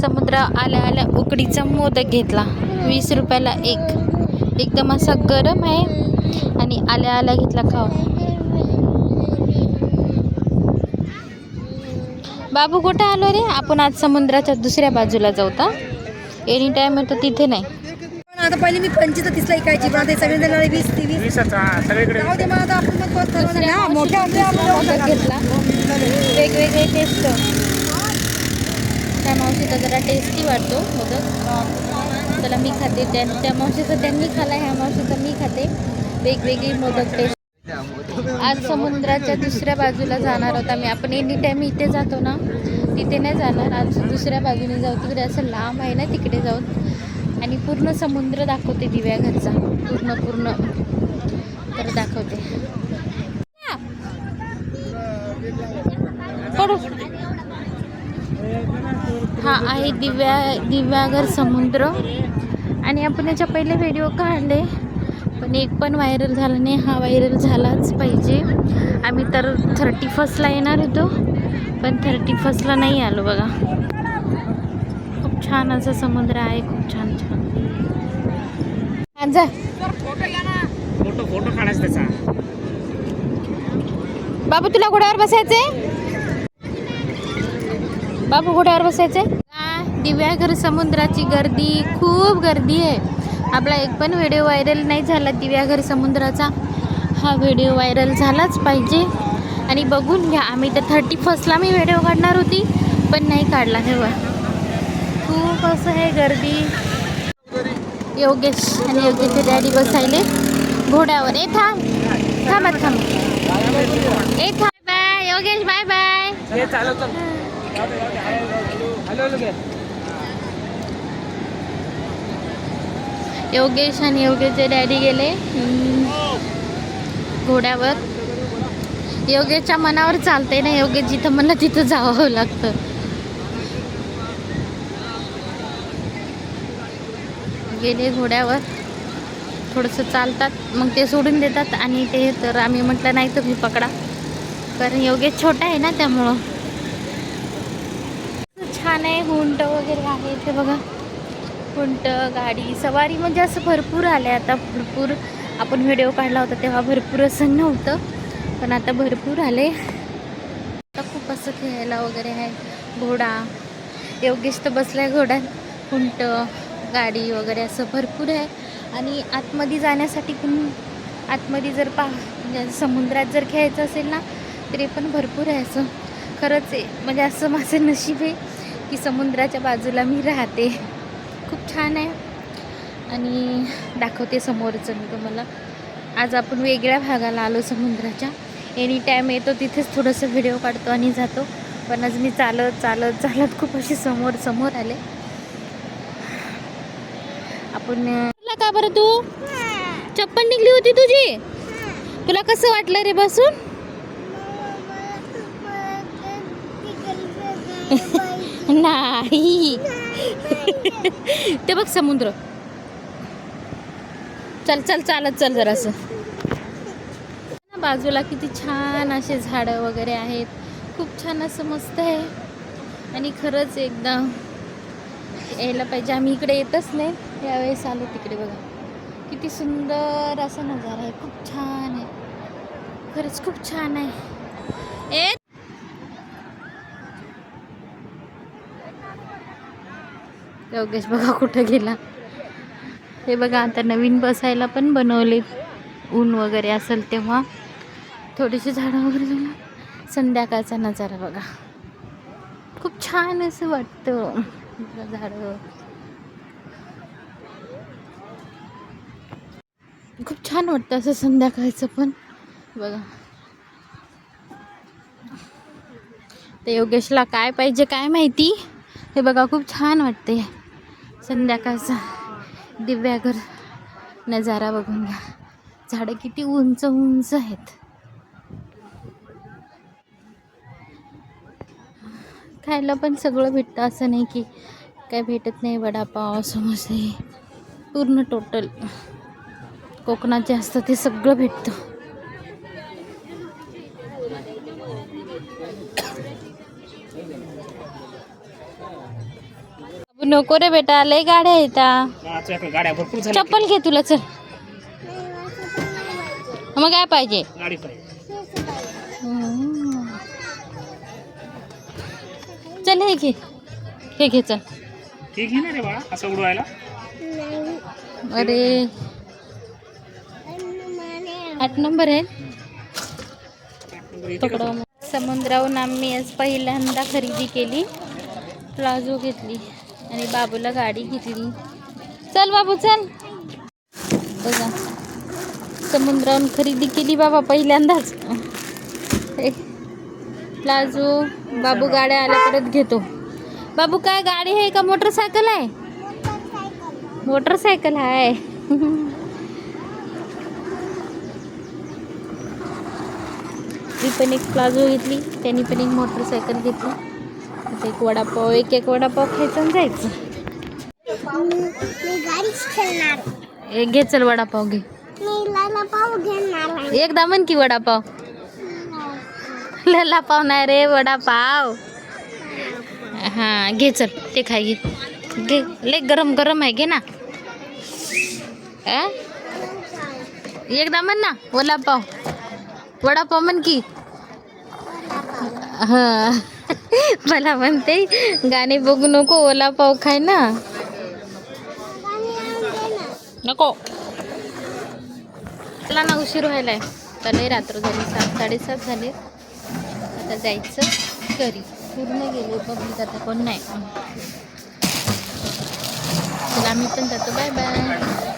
समुद्र आल्या आल्या उकडीचा मोदक घेतला. वीस रुपयाला एक. एकदम असा गरम आहे आणि आल्या आल्या घेतला खावा. बाबू कुठे आलो रे? आपण आज समुद्राच्या दुसऱ्या बाजूला जाऊ का एनी टाइम येतो तिथे नाही. पण आता पहिले मी पंचवीस तीसला ऐकायची पण आता सगळे देणार वीस हा सगळीकडे. जाऊ दे मला आता आपण मग. हा, मोठ्या घेतला. वेगवेगळे टेस्ट त्या मावशीचा जरा टेस्टी वाटतो मोदक. त्याला मी खाते. त्या त्या मावशीचा त्यांनी खाला ह्या मावशीचा मी खाते. वेगवेगळी मोदक टेस्ट आज समुद्राच्या दुसऱ्या बाजूला जाणार होता मी. आपण एनी टाईम इथे जातो ना तिथे नाही जाणार. आज दुसऱ्या बाजूने जाऊ. तिकडे असं लांब आहे ना तिकडे जाऊन. आणि पूर्ण समुद्र दाखवते दिव्या घरचा. पूर्ण पूर्ण. तर दाखवते. पडू. आहे दिव्या दिव्यागर समुद्र. आणि आपण याच्या पहिले व्हिडिओ काढले. पण एक पण व्हायरल झाला नाही. हा व्हायरल झालाच पाहिजे. आम्ही तर थर्टी फर्स्टला येणार होतो. पण थर्टी फर्स्टला नाही आलो बघा. खूप छान असं समुद्र आहे. खूप छान छान. जा. फोटो फोटो काढायचा त्याचा. बाबू तुला घोड्यावर बसायचंय? बाबू घोड्यावर बसायचंय? हा, दिव्याघर समुद्राची गर्दी खूप गर्दी आहे. आपला एक पण व्हिडिओ व्हायरल नाही झाला दिव्याघर समुद्राचा. हा व्हिडिओ व्हायरल झालाच पाहिजे. आणि बघून घ्या आम्ही तर थर्टी फर्स्टला मी व्हिडिओ काढणार होती पण नाही काढला तेव्हा. खूप असं आहे गर्दी. योगेश आणि योगेश डॅडी बसायले. घोड्यावर. ए थांब. थांबत थांब. ए थांब. बाय योगेश बाय बाय हे चालव चल हॅलो हॅलो योगेश आणि योगेशचे डॅडी गेले. घोड्यावर. योगेशच्या मनावर चालते ना योगेश जिथं म्हणलं तिथं जावं लागतं. गेले घोड्यावर. थोडंसं चालतात मग ते सोडून देतात आणि ते तर आम्ही म्हटलं नाही तुम्ही पकडा. कारण योगेश छोटा आहे ना त्यामुळं. छान आहे हुंट वगैरे आहे ते बघा. खुंट गाडी सवारी म्हणजे असं भरपूर आले आता भरपूर आपण व्हिडिओ काढला होता तेव्हा भरपूर असं नव्हतं पण आता भरपूर आले आता खूप असं खेळायला वगैरे आहे. घोडा योगेश तर बसलाय घोड्यात. खुंट गाडी वगैरे असं भरपूर आहे. आणि आतमध्ये जाण्यासाठी पण आतमध्ये जर पा म्हणजे समुद्रात जर खेळायचं असेल ना तरी पण भरपूर आहे असं. खरंच आहे. म्हणजे असं माझं नशीब आहे की समुद्राच्या बाजूला मी राहते. खूप छान आहे. आणि दाखवते समोरचं मी तुम्हाला. आज आपण वेगळ्या भागाला आलो समुद्राच्या. एनी टाईम येतो तिथेच थोडंसं व्हिडिओ काढतो आणि जातो. पण आज मी चालत चालत चालत खूप असे समोर समोर आले. आपण का बरं तू? चप्पल निघली होती तुझी? तुला कसं वाटलं रे बसून? नाही. ते बघ समुद्र. चल चल चालत चल जरासं. बाजूला किती छान असे झाडं वगैरे आहेत. खूप छान असं मस्त आहे. आणि खरंच एकदा यायला पाहिजे. आम्ही इकडे येतच नाही. यावेळेस आलो तिकडे बघा. किती सुंदर असा नजारा आहे. खूप छान आहे. खरंच खूप छान आहे. ए योगेश बघा कुठं गेला. हे बघा आता नवीन बसायला पण बनवले ऊन वगैरे असेल तेव्हा. थोडीशी झाडं वगैरे झालं. संध्याकाळचा नजारा बघा. खूप छान असं वाटतं. झाडं. खूप छान वाटतं असं संध्याकाळचं पण. बघा. ते योगेशला काय पाहिजे काय माहिती? हे बघा खूप छान वाटते संध्याकाळचा दिव्यागर नजारा बघून घ्या. झाडं किती उंच उंच आहेत. खायला पण सगळं भेटतं असं नाही की काय भेटत नाही वडापाव समोसे. पूर्ण टोटल कोकणात जे असतं ते सगळं भेटतं. नको रे बेटा लय गाड्या आहेत आ. तुझ्याकडे गाड्या भरपूर झाल्या. चप्पल घे तुला चल. मग काय पाहिजे? गाडी पाहिजे. हम्म. चल हे घे. हे घे चल. ठीक आहे ना रे बाळा असं उडवायला. अरे. आठ नंबर आहे. पकडा समुद्राहून आम्ही आज पहिल्यांदा खरेदी केली. प्लाझो घेतली. आणि बाबूला गाडी घेतली चल बाबू चल. बघा. समुद्राहून खरेदी केली बाबा पहिल्यांदाच. ए, प्लाझो बाबू गाड्या आल्या परत घेतो. बाबू काय गाडी आहे का? मोटरसायकल आहे? मोटरसायकल आहे. मी पण एक प्लाझो घेतली त्यांनी पण एक मोटरसायकल घेतली. आता एक वडापाव एक एक वडापाव खायचं आणि जायचं. एक घे चल वडापाव घे. मी लाला पाव घेणार एकदा म्हण की वडापाव. लला पाव नाही रे वडापाव. हां घे चल ते खाय घे. घे लय गरम गरम आहे घे ना? एकदा म्हण ना वडापाव. वडापाव म्हण की. हां. मला म्हणते गाणे बघू नको ओला पाव खाय ना. नको. मला ना उशीर व्हायलाय. तर रात्र झाली सात साडेसात झाले. आता जायचं घरी. पूर्ण गेले पब्लिक आता कोण नाही. चला आम्ही पण जातो. Bye bye.